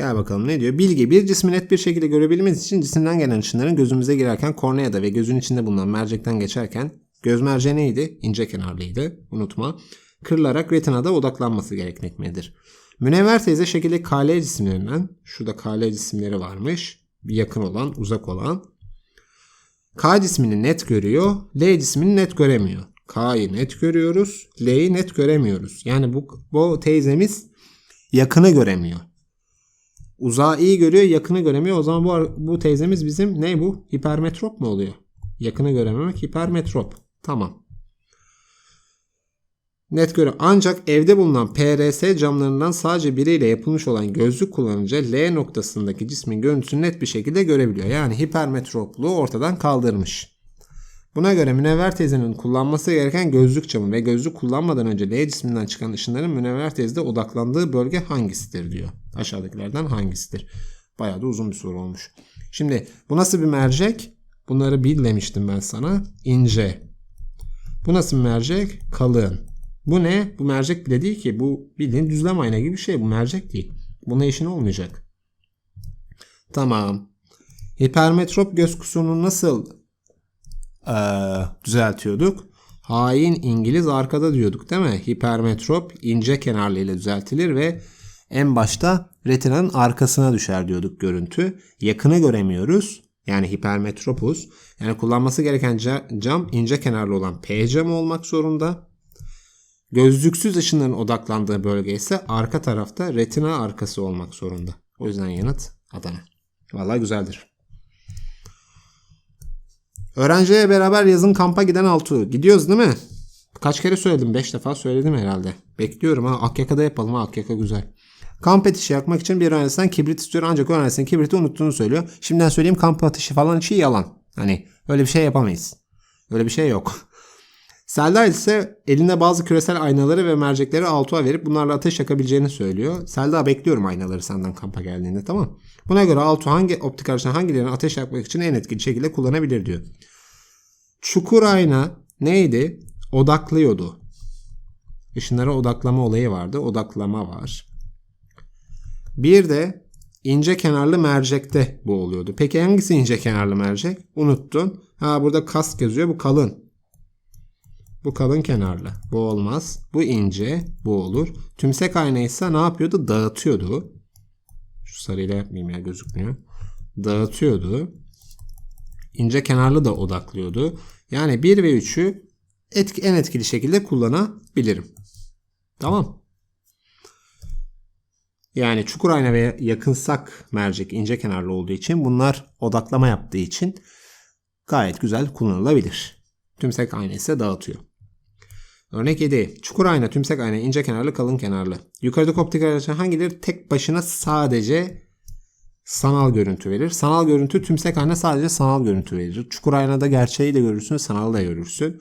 Gel bakalım ne diyor? Bilgi bir cismi net bir şekilde görebilmemiz için cisimden gelen ışınların gözümüze girerken korneada ve gözün içinde bulunan mercekten geçerken göz merceği neydi? İnce kenarlıydı. Unutma. Kırılarak retinada odaklanması gerekmektedir. Münevver teyze şekilde KL cisimlerinden şurada KL cisimleri varmış. Yakın olan, uzak olan. K cismini net görüyor. L cismini net göremiyor. K'yı net görüyoruz. L'yi net göremiyoruz. Yani bu, bu teyzemiz yakını göremiyor. Uzağı iyi görüyor, yakını göremiyor. O zaman bu, bu teyzemiz bizim ne bu? Hipermetrop mu oluyor? Yakını görememek hipermetrop. Tamam. Net göre ancak evde bulunan PRS camlarından sadece biriyle yapılmış olan gözlük kullanınca L noktasındaki cismin görüntüsünü net bir şekilde görebiliyor. Yani hipermetropluğu ortadan kaldırmış. Buna göre Münevver teyzenin kullanması gereken gözlük camı ve gözlük kullanmadan önce L cisminden çıkan ışınların Münevver teyzede odaklandığı bölge hangisidir diyor. Aşağıdakilerden hangisidir? Bayağı da uzun bir soru olmuş. Şimdi bu nasıl bir mercek? Bunları bil demiştim ben sana. İnce. Bu nasıl bir mercek? Kalın. Bu ne? Bu mercek bile değil ki. Bu bildiğin düzlem ayna gibi bir şey. Bu mercek değil. Buna işin olmayacak. Tamam. Hipermetrop göz kusurunu nasıl eee, düzeltiyorduk? Hain İngiliz arkada diyorduk değil mi? Hipermetrop ince kenarlı ile düzeltilir ve en başta retinanın arkasına düşer diyorduk görüntü. Yakını göremiyoruz. Yani hipermetropuz. Yani kullanması gereken ca- cam ince kenarlı olan P camı olmak zorunda. Gözlüksüz ışınların odaklandığı bölge ise arka tarafta retina arkası olmak zorunda. O yüzden yanıt Adana. Vallahi güzeldir. Öğrenciyle beraber yazın kampa giden Altuğ. Gidiyoruz değil mi? Kaç kere söyledim? 5 defa söyledim herhalde. Bekliyorum ha. Akyaka'da yapalım ha. Akyaka güzel. Kamp ateşi yakmak için bir öğrencisinden kibrit istiyor ancak öğrencisinin kibriti unuttuğunu söylüyor. Şimdiden söyleyeyim kamp ateşi falan için yalan. Hani öyle bir şey yapamayız. Öyle bir şey yok. Selda ise elinde bazı küresel aynaları ve mercekleri Altuğ'a verip bunlarla ateş yakabileceğini söylüyor. Selda bekliyorum aynaları senden kampa geldiğinde tamam. Buna göre Altuğ hangi optik araçtan hangilerini ateş yakmak için en etkili şekilde kullanabilir diyor. Çukur ayna neydi? Odaklıyordu. Işınlara odaklama olayı vardı. Odaklama var. Bir de ince kenarlı mercekte bu oluyordu. Peki hangisi ince kenarlı mercek? Unuttun. Ha burada kask yazıyor. Bu kalın. Bu kalın kenarlı. Bu olmaz. Bu ince. Bu olur. Tümsek ayna ise ne yapıyordu? Dağıtıyordu. Şu sarıyla yapmayayım ya gözükmüyor. Dağıtıyordu. İnce kenarlı da odaklıyordu. Yani 1 ve 3'ü etki, en etkili şekilde kullanabilirim. Tamam. Yani çukur ayna ve yakınsak mercek ince kenarlı olduğu için bunlar odaklama yaptığı için gayet güzel kullanılabilir. Tümsek ayna ise dağıtıyor. Örnek 7. Çukur ayna, tümsek ayna, ince kenarlı, kalın kenarlı. Yukarıdaki optik araçlar hangileri tek başına sadece sanal görüntü verir? Sanal görüntü tümsek ayna sadece sanal görüntü verir. Çukur aynada gerçeği de görürsün, sanal da görürsün.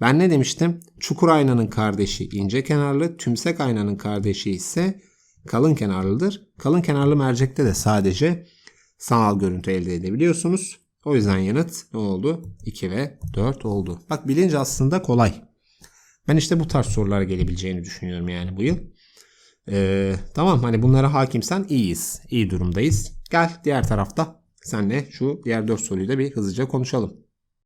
Ben ne demiştim? Çukur aynanın kardeşi ince kenarlı, tümsek aynanın kardeşi ise kalın kenarlıdır. Kalın kenarlı mercekte de sadece sanal görüntü elde edebiliyorsunuz. O yüzden yanıt ne oldu? 2 ve 4 oldu. Bak bilince aslında kolay. Ben işte bu tarz sorular gelebileceğini düşünüyorum yani bu yıl. Ee, tamam hani bunlara hakimsen iyiyiz. İyi durumdayız. Gel diğer tarafta senle şu diğer 4 soruyu da bir hızlıca konuşalım.